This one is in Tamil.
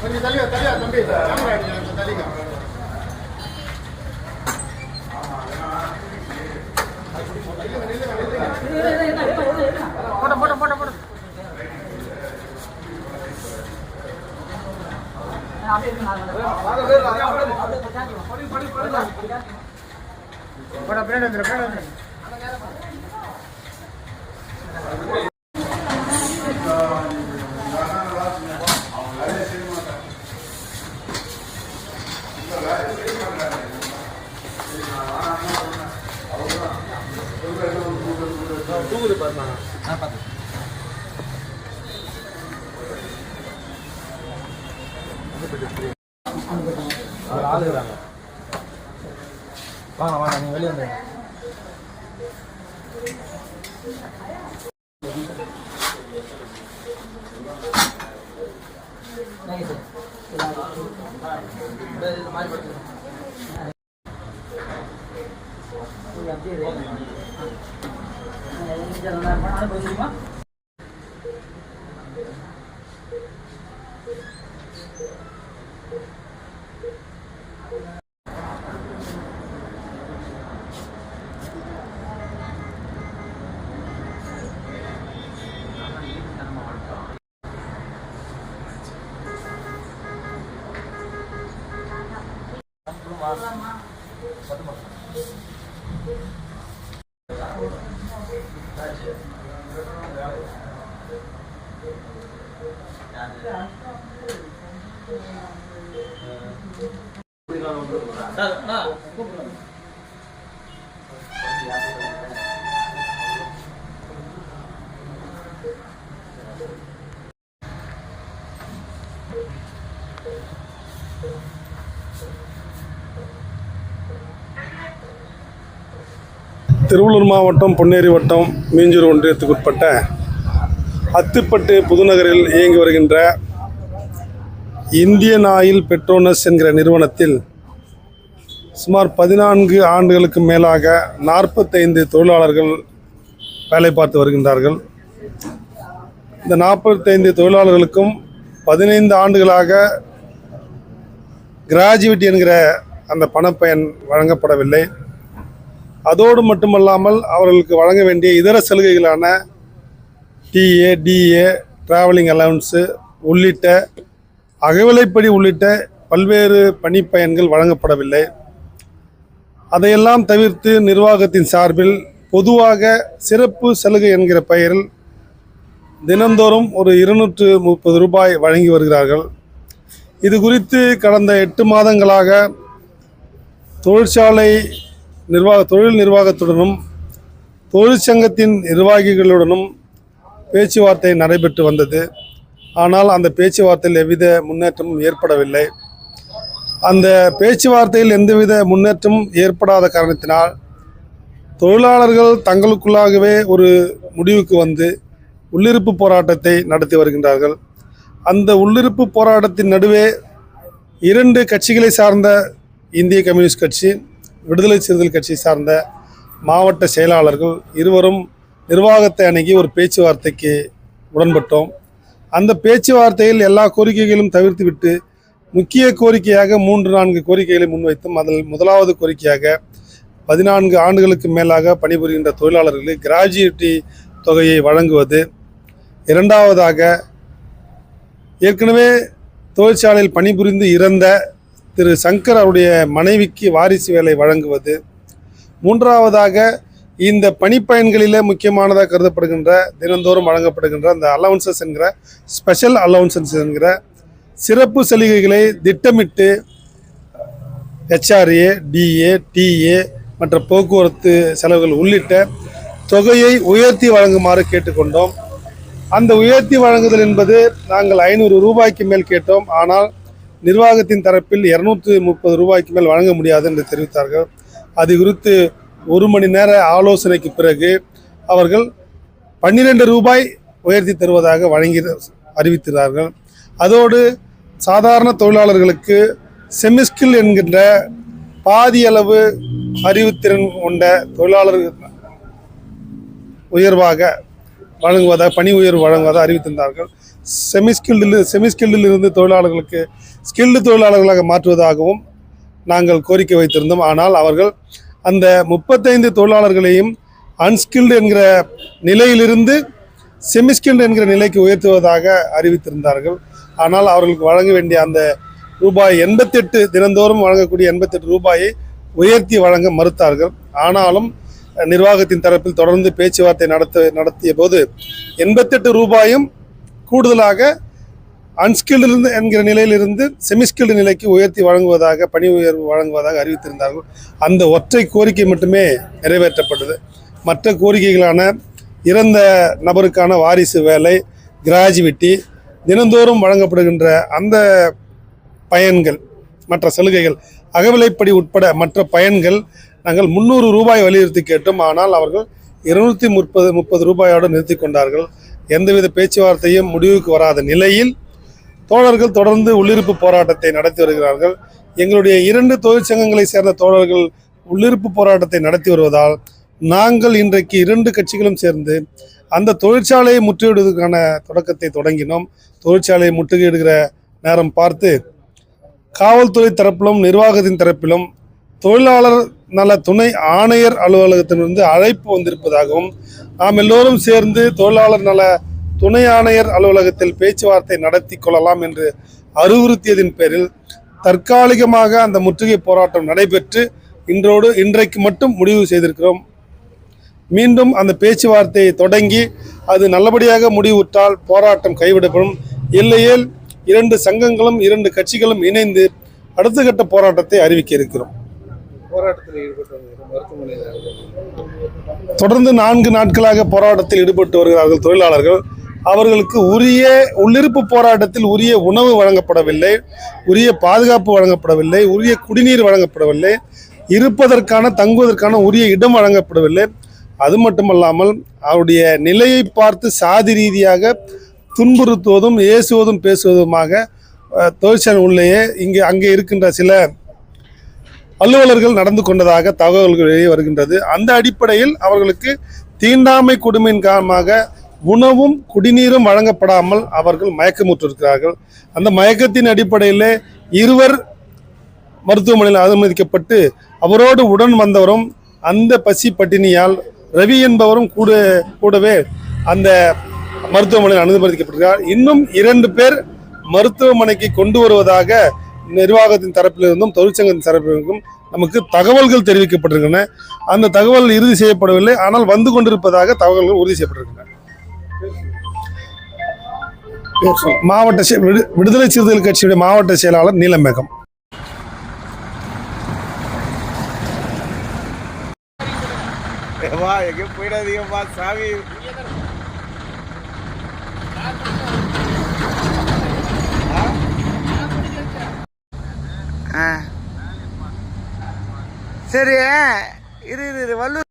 கொஞ்சம் தள்ளியா தள்ளியா தம்பி கேமரா கொஞ்சம் தள்ளிங்க போட போட போட போட அப்படியே அப்படியே அப்படியே படி படி படி. போட்டோ பின்னாடி வந்துடும் பின்னாடி வந்துடும் வாங்க வாங்க நீங்கள் வெளியே வந்துடுங்க Nah, nah, திருவள்ளூர் மாவட்டம் பொன்னேரி வட்டம் மீஞ்சூர் ஒன்றியத்துக்குட்பட்ட அத்துப்பட்டு புதுநகரில் இயங்கி வருகின்ற இந்தியன் ஆயில் பெட்ரோனஸ் என்கிற நிறுவனத்தில் சுமார் பதினான்கு ஆண்டுகளுக்கு மேலாக நாற்பத்தைந்து தொழிலாளர்கள் வேலை பார்த்து வருகின்றார்கள். இந்த நாற்பத்தைந்து தொழிலாளர்களுக்கும் பதினைந்து ஆண்டுகளாக கிராஜுவேட் என்கிற அந்த பணப்பயன் வழங்கப்படவில்லை. அதோடு மட்டுமல்லாமல் அவர்களுக்கு வழங்க வேண்டிய இதர சலுகைகளான டிஏ டிஏ டிராவலிங் அலவன்ஸு உள்ளிட்ட அகவிலைப்படி உள்ளிட்ட பல்வேறு பணிப்பயன்கள் வழங்கப்படவில்லை. அதையெல்லாம் தவிர்த்து நிர்வாகத்தின் சார்பில் பொதுவாக சிறப்பு சலுகை என்கிற பெயரில் தினந்தோறும் ஒரு இருநூற்று முப்பது ரூபாய் வழங்கி வருகிறார்கள். இது குறித்து கடந்த எட்டு மாதங்களாக தொழிற்சாலை நிர்வாக தொழில் நிர்வாகத்துடனும் தொழிற்சங்கத்தின் நிர்வாகிகளுடனும் பேச்சுவார்த்தை நடைபெற்று வந்தது. ஆனால் அந்த பேச்சுவார்த்தையில் எவ்வித முன்னேற்றமும் ஏற்படவில்லை. அந்த பேச்சுவார்த்தையில் எந்தவித முன்னேற்றமும் ஏற்படாத காரணத்தினால் தொழிலாளர்கள் தங்களுக்குள்ளாகவே ஒரு முடிவுக்கு வந்து உள்ளிருப்பு போராட்டத்தை நடத்தி வருகின்றார்கள். அந்த உள்ளிருப்பு போராட்டத்தின் நடுவே இரண்டு கட்சிகளை சார்ந்த இந்திய கம்யூனிஸ்ட் கட்சி விடுதலை சிறுத்தைகள் கட்சி சார்ந்த மாவட்ட செயலாளர்கள் இருவரும் நிர்வாகத்தை அணுகி ஒரு பேச்சுவார்த்தைக்கு உடன்பட்டோம். அந்த பேச்சுவார்த்தையில் எல்லா கோரிக்கைகளும் தவிர்த்துவிட்டு முக்கிய கோரிக்கையாக மூன்று நான்கு கோரிக்கைகளை முன்வைத்தும் அதில் முதலாவது கோரிக்கையாக பதினான்கு ஆண்டுகளுக்கு மேலாக பணிபுரிகின்ற தொழிலாளர்களுக்கு கிராஜுவேட்டி தொகையை வழங்குவது. இரண்டாவதாக ஏற்கனவே தொழிற்சாலையில் பணிபுரிந்து இறந்த திரு சங்கர் அவருடைய மனைவிக்கு வாரிசு வேலை வழங்குவது. மூன்றாவதாக இந்த பணிப்பயன்களில் முக்கியமானதாக கருதப்படுகின்ற தினந்தோறும் வழங்கப்படுகின்ற அந்த அலவன்சஸ் என்கிற ஸ்பெஷல் அலவன்சஸ் என்கிற சிறப்பு சலுகைகளை திட்டமிட்டு ஹெச்ஆர்ஏ டிஏ டிஏ மற்ற போக்குவரத்து செலவுகள் உள்ளிட்ட தொகையை உயர்த்தி வழங்குமாறு கேட்டுக்கொண்டோம். அந்த உயர்த்தி வழங்குதல் என்பது நாங்கள் ஐநூறு ரூபாய்க்கு மேல் கேட்டோம். ஆனால் நிர்வாகத்தின் தரப்பில் இரநூத்தி முப்பது ரூபாய்க்கு மேல் வழங்க முடியாது என்று தெரிவித்தார்கள். அது குறித்து ஒரு மணி நேர ஆலோசனைக்கு பிறகு அவர்கள் பன்னிரெண்டு ரூபாய் உயர்த்தி தருவதாக வழங்கி அறிவித்திருந்தார்கள். அதோடு சாதாரண தொழிலாளர்களுக்கு செமிஸ்கில் என்கின்ற பாதியளவு அறிவுத்திறன் கொண்ட தொழிலாளர்கள் உயர்வாக வழங்குவதாக பணி உயர்வு வழங்குவதாக அறிவித்திருந்தார்கள். செமிஸ்கில்டில் செமிஸ்கில்டில் இருந்து தொழிலாளர்களுக்கு ஸ்கில்டு தொழிலாளர்களாக மாற்றுவதாகவும் நாங்கள் கோரிக்கை வைத்திருந்தோம். ஆனால் அவர்கள் அந்த முப்பத்தைந்து தொழிலாளர்களையும் அன்ஸ்கில்டு என்கிற நிலையிலிருந்து செமிஸ்கில்டு என்கிற நிலைக்கு உயர்த்துவதாக அறிவித்திருந்தார்கள். ஆனால் அவர்களுக்கு வழங்க வேண்டிய அந்த ரூபாய் எண்பத்தெட்டு தினந்தோறும் வழங்கக்கூடிய எண்பத்தெட்டு ரூபாயை உயர்த்தி வழங்க மறுத்தார்கள். ஆனாலும் நிர்வாகத்தின் தரப்பில் தொடர்ந்து பேச்சுவார்த்தை நடத்த நடத்திய போது எண்பத்தெட்டு ரூபாயும் கூடுதலாக அன்ஸ்கில்டு என்கிற நிலையிலிருந்து செமிஸ்கில்டு நிலைக்கு உயர்த்தி வழங்குவதாக பணி உயர்வு வழங்குவதாக அறிவித்திருந்தார்கள். அந்த ஒற்றை கோரிக்கை மட்டுமே நிறைவேற்றப்பட்டது. மற்ற கோரிக்கைகளான இறந்த நபருக்கான வாரிசு வேலை கிராஜுவிட்டி தினந்தோறும் வழங்கப்படுகின்ற அந்த பயன்கள் மற்ற சலுகைகள் அகவிலைப்படி உட்பட மற்ற பயன்கள் நாங்கள் முந்நூறு ரூபாய் வலியுறுத்தி கேட்டோம். ஆனால் அவர்கள் இருநூற்றி முப்பது முப்பது ரூபாயோடு நிறுத்தி கொண்டார்கள். எந்தவித பேச்சுவார்த்தையும் முடிவுக்கு வராத நிலையில் தோழர்கள் தொடர்ந்து உள்ளிருப்பு போராட்டத்தை நடத்தி வருகிறார்கள். எங்களுடைய இரண்டு தொழிற்சங்கங்களை சேர்ந்த தோழர்கள் உள்ளிருப்பு போராட்டத்தை நடத்தி வருவதால் நாங்கள் இன்றைக்கு இரண்டு கட்சிகளும் சேர்ந்து அந்த தொழிற்சாலையை முற்றுகையிடுவதற்கான தொடக்கத்தை தொடங்கினோம். தொழிற்சாலையை முற்றுகையிடுகிற நேரம் பார்த்து காவல்துறை தரப்பிலும் நிர்வாகத்தின் தரப்பிலும் தொழிலாளர் நல துணை ஆணையர் அலுவலகத்திலிருந்து அழைப்பு வந்திருப்பதாகவும் நாம் எல்லோரும் சேர்ந்து தொழிலாளர் நல துணை ஆணையர் அலுவலகத்தில் பேச்சுவார்த்தை நடத்தி கொள்ளலாம் என்று அறிவுறுத்தியதின் பேரில் தற்காலிகமாக அந்த முற்றுகை போராட்டம் நடைபெற்று இன்றோடு இன்றைக்கு மட்டும் முடிவு செய்திருக்கிறோம். மீண்டும் அந்த பேச்சுவார்த்தையை தொடங்கி அது நல்லபடியாக முடிவுற்றால் போராட்டம் கைவிடப்படும். இல்லையேல் இரண்டு சங்கங்களும் இரண்டு கட்சிகளும் இணைந்து அடுத்த கட்ட போராட்டத்தை அறிவிக்க இருக்கிறோம். தொடர்ந்து நான்கு நாட்களாக போராட்டத்தில் ஈடுபட்டு வருகிறார்கள் தொழிலாளர்கள். அவர்களுக்கு உரிய உள்ளிருப்பு போராட்டத்தில் உரிய உணவு வழங்கப்படவில்லை உரிய பாதுகாப்பு வழங்கப்படவில்லை உரிய குடிநீர் வழங்கப்படவில்லை இருப்பதற்கான தங்குவதற்கான உரிய இடம் வழங்கப்படவில்லை. அது மட்டுமல்லாமல் அவருடைய நிலையை பார்த்து சாதி ரீதியாக துன்புறுத்துவதும் ஏசுவதும் பேசுவதுமாக தொழிற்சாலை உள்ளேயே இங்கே அங்கே இருக்கின்ற சில அலுவலர்கள் நடந்து கொண்டதாக தகவல்கள் வருகின்றது. அந்த அடிப்படையில் அவர்களுக்கு தீண்டாமை கொடுமையின் காரணமாக உணவும் குடிநீரும் வழங்கப்படாமல் அவர்கள் மயக்கமுற்றிருக்கிறார்கள். அந்த மயக்கத்தின் அடிப்படையில் இருவர் மருத்துவமனையில் அனுமதிக்கப்பட்டு அவரோடு உடன் வந்தவரும் அந்த பசி பட்டினியால் ரவி என்பவரும் கூட கூடவே அந்த மருத்துவமனையில் அனுமதிக்கப்பட்டிருக்கிறார். இன்னும் இரண்டு பேர் மருத்துவமனைக்கு கொண்டு வருவதாக நிர்வாகத்தின் தரப்பிலிருந்தும் தொழிற்சங்கத்தின் தரப்பிலிருந்தும் நமக்கு தகவல்கள் தெரிவிக்கப்பட்டிருக்கின்றன. அந்த தகவல் இறுதி செய்யப்படவில்லை. ஆனால் வந்து கொண்டிருப்பதாக தகவல்கள் உறுதி செய்யப்பட்டிருக்கின்றன. மாவட்ட விடுதலை சிறுத்தைகள் கட்சியுடைய மாவட்ட செயலாளர் நீலமேகம். எங்கேயும் போயிடாதீங்கப்பா சாமி. சரி இரு இரு இரு வல்லூர்